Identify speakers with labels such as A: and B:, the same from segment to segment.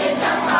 A: Cię ciąg.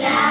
A: Yeah.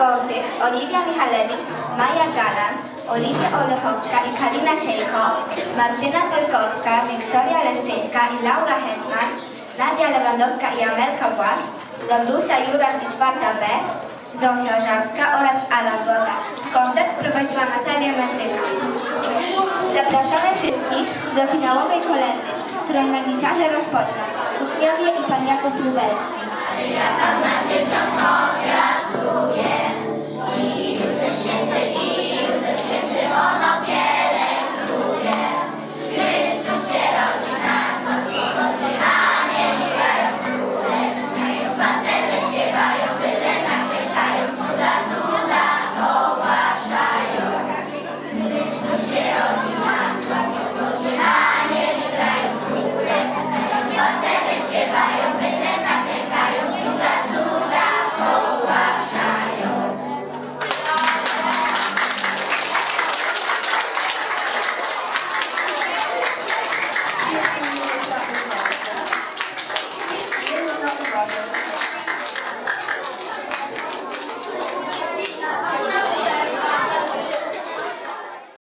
A: Oliwia Michalewicz, Maja Galan, Oliwia Olechowska i Kalina Siejko, Martyna Tolkowska, Wiktoria Leszczyńska i Laura Hetman, Nadia Lewandowska i Amelka Błasz, Danusia Jurasz i czwarta B, Zosia Żarska oraz Alan Woda. Koncert prowadziła Natalia Metryka. Zapraszamy wszystkich do finałowej kolendy, którą na gitarze rozpoczną uczniowie i pan Jakub Lubelski. Jedno na uwagę.